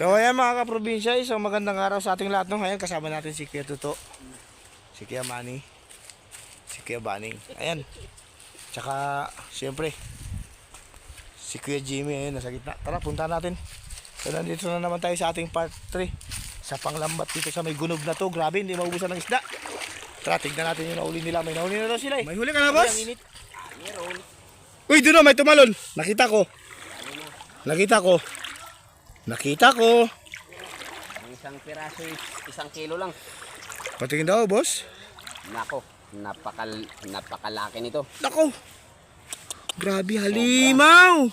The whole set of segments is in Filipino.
So ayan mga kaprobinsya, isang magandang araw sa ating lahat. No? Ayan, kasama natin si Kuya Tuto, si Kuya Manny, si Kuya Baning. Ayan. Tsaka, siyempre, si Kuya Jimmy, ayun, nasa gitna. Tara, punta natin. So nandito na naman tayo sa ating part 3. Sa panglambat dito sa may gunog na to. Grabe, hindi maubusan ng isda. Tara, tignan natin yung nauli nila. May nauli na daw sila eh. May huli ka na, boss? Meron. Uy, doon na, may tumalon. Nakita ko. Nakita ko. Nakita ko. Ang isang piraso is isang kilo lang. Patingin daw, boss. Nako, napakal napakalaki nito. Nako. Grabe, halimaw.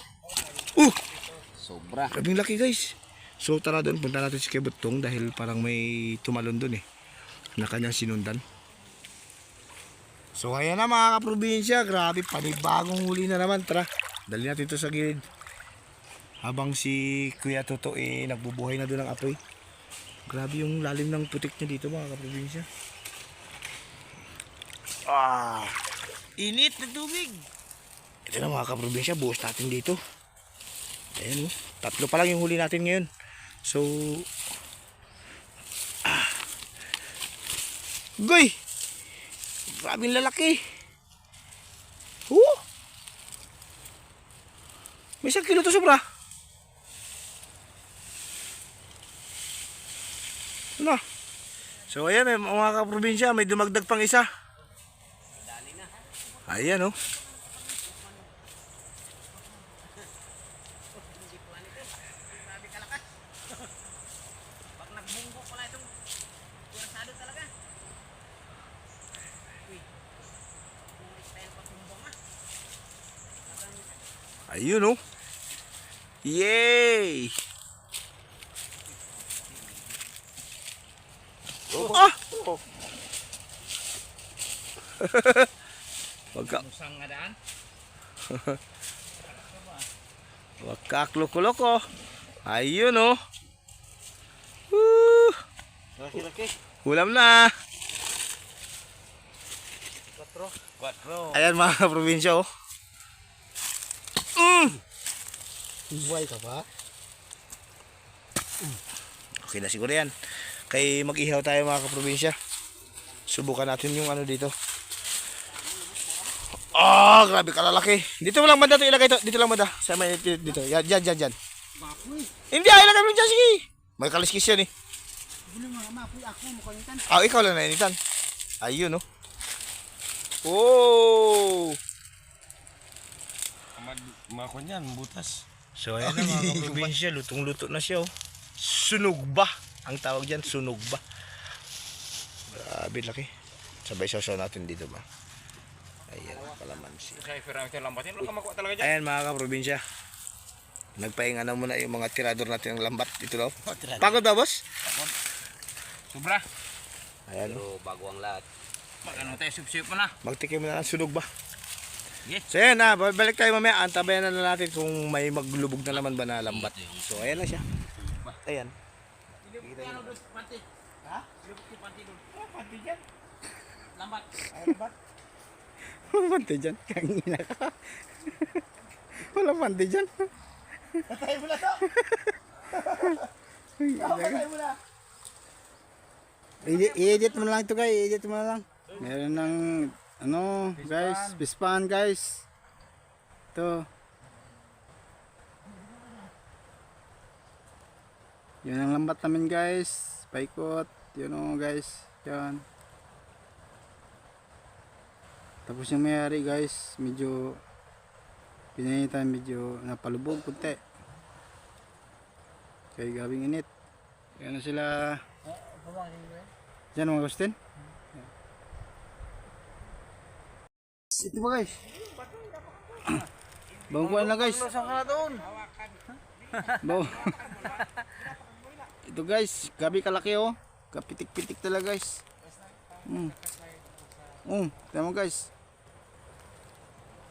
Uh, Sobra. grabing laki, guys. So, tara doon. Punta natin si Kebutong dahil parang may tumalon doon eh. Na kanyang sinundan. So, ayan na mga kaprobinsya. Grabe, panibagong huli na naman. Tara, dali natin ito sa gilid. Habang si Kuya Toto eh, nagbubuhay na doon ng apoy. Grabe yung lalim ng putik niya dito mga kaprobinsya. Ah, init na tubig. Ito na mga kaprobinsya, buhos natin dito. Ayan oh, tatlo pa lang yung huli natin ngayon. So, ah, Goy! Grabing lalaki. Oh! May isang kilo to sobra. Ano? So ayan eh, mga kaprobinsya, may dumagdag pang isa. Ayan oh. Pag nagbunggo pala itong kurasado talaga. Uy. Kung style pa tumbang ah. Ayun oh. Yay! Ah! Wagka, Musang nga daan. wagkakloko-loko. Ayun oh. Woo! Laki-laki. Ulam na. Quatro. Quatro. Ayan mga probinsya oh. Mm! Buhay ka ba? Okay na siguro yan. Kay mag-ihaw tayo mga kaprobinsya. Subukan natin yung ano dito. Ah, grabe kalalaki. Dito mo lang banda to ilagay to. Dito lang banda. Sa may dito. dito. Yan, yan, yan, yan. Mapoy. Hindi, ay mo dyan, sige. May kaliskis yan eh. Buli mga mapoy ako mukhang itan. Ah, ikaw lang nainitan. Ayun oh. Oh! Mga kunyan, butas. So ayan na mga kaprobinsya, lutong-luto na siya oh. Sunog ba? Ang tawag dyan, sunog ba? Grabe laki. Sabay sasaw natin dito ba? Ayan, kalamansi. Ayan mga kaprobinsya. Nagpahinga na muna yung mga tirador natin ng lambat. Ito daw. Pagod ba boss? Sobra. Ayan oh. Pero bago ang lahat. Mag ano tayo, sip-sip mo na. Magtikim na ng sunog ba? Yes. So ayan na, babalik tayo mamaya. Antabayan na natin kung may maglubog na naman ba na lambat. So ayan na siya. Ayan. Ha? Panti dyan. Lambat. Walang pante dyan. Kangina ka. Walang pante dyan. Patay mo na to. Patay mo na. I-edit mo lang ito guys, i-edit mo lang. Meron ng ano guys, pispan guys. Ito. Yan ang lambat namin guys. Paikot. Yun o guys. Yan. Tapos yung mayari guys, medyo pinanitan medyo napalubog kunti. Kaya gabing init. Yan na sila. Yan mga Agustin. Ito ba guys? Bangkuan na guys. Baw. Ito guys, gabi kalaki oh. Kapitik-pitik talaga guys. Mm. Um, tama guys.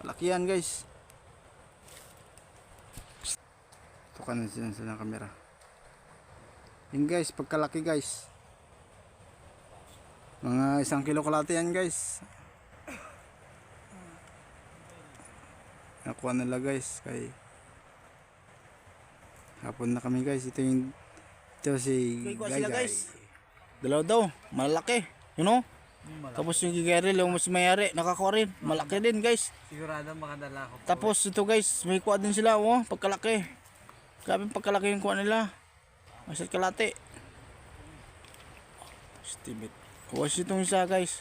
Malaki yan guys. Ka na siya sa camera. Yan guys, pagkalaki guys. Mga isang kilo kalate yan guys. Nakuha nila guys kay hapon na kami guys. Ito yung Ito si Guy Guy. Dalaw daw, malaki. You know? Tapos yung Gigeri, yung mas mayari, nakakuha rin. Malaki din guys. Sigurado makadala ko. Tapos ito guys, may kuha din sila, oh, pagkalaki. Grabe pagkalaki yung kuha nila. Masat kalate. Stibit. Kuha siya itong isa guys.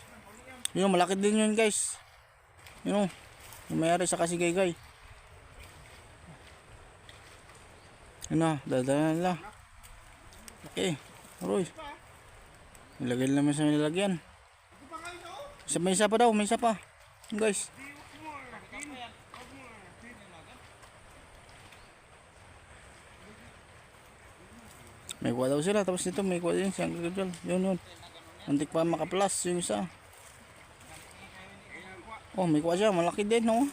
Yun, malaki din yun guys. You know, yung mayari sa kasi gay Yun na, dadala nila. Okay, aroy. Nilagay naman sa nilagyan. Isa, may isa pa daw, may isa pa. Guys. May kuha daw sila, tapos dito may kuha din siyang gagawin. Yun, yun. Antik pa makaplus yung isa. Oh, may kuha siya, malaki din, no?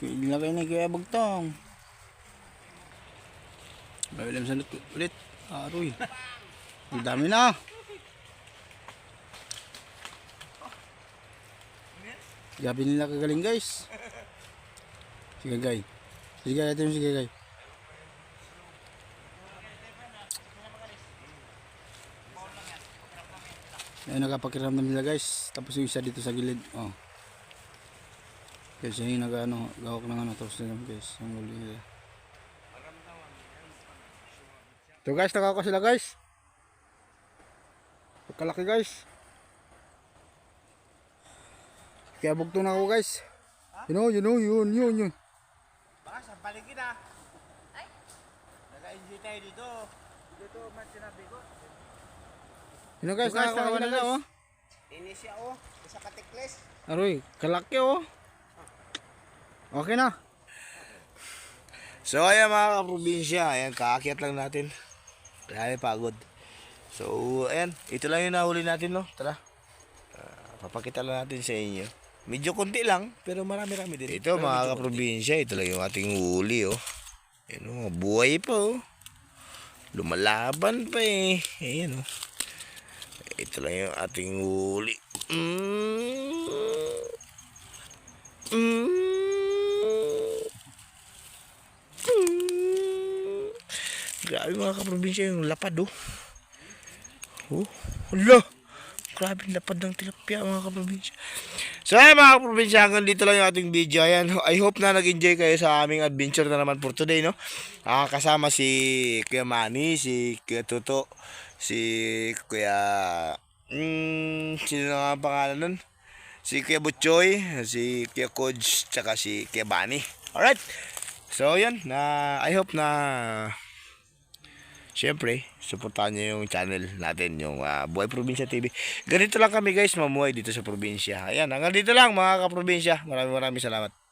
Ilagay na kaya bagtong. Bawilam sa ulit. Aroy. Ang dami na. Gabi nila kagaling guys. Sige gay. Sige gay, ito yung sige gay. Ayun nakapakiramdam nila guys. Tapos yung isa dito sa gilid. Oh. Kasi yung nag ano, gawak ng ano. Tapos nila guys. Yung huli nila. So guys, nakaka sila guys. Pagkalaki guys. Kaya bugto na ako guys. You know, you know, yun, yun, yun. Baka sa paligid ah. Ay? Naka-enjoy tayo dito. Dito man sinabi ko. You know guys, nakakawa na na, oh. Ini siya oh. Isa katikles. Aroy, kalaki oh. Okay na. So ayan mga kaprobinsya, ayan kaakyat lang natin. Grabe pagod. So ayan, ito lang yung nahuli natin no. Tara. Ah, papakita lang natin sa inyo. Medyo konti lang, pero marami-rami din. Ito mga kaprobinsya, ito lang yung ating huli oh. Ayan oh, buhay pa oh. Lumalaban pa eh. Ayan oh. Ito lang yung ating huli. Mm. Mm. Mm. Grabe mga kaprobinsya yung lapad oh. Oh, hala. Grabe lapad ng tilapia mga kaprobinsya. So ayan mga kaprobinsya, hanggang dito lang yung ating video. Ayan, I hope na nag-enjoy kayo sa aming adventure na naman for today, no? Ah, kasama si Kuya Manny, si Kuya Tuto, si Kuya... Mm, sino na nga ang pangalan nun? Si Kuya Butchoy, si Kuya Kodge, tsaka si Kuya Bani. Alright. So, yun. Na, I hope na Siyempre, supportahan niyo yung channel natin, yung ah, Buhay Probinsya TV. Ganito lang kami guys, mamuhay dito sa probinsya. Ayan, hanggang dito lang mga kaprobinsya. Maraming maraming salamat.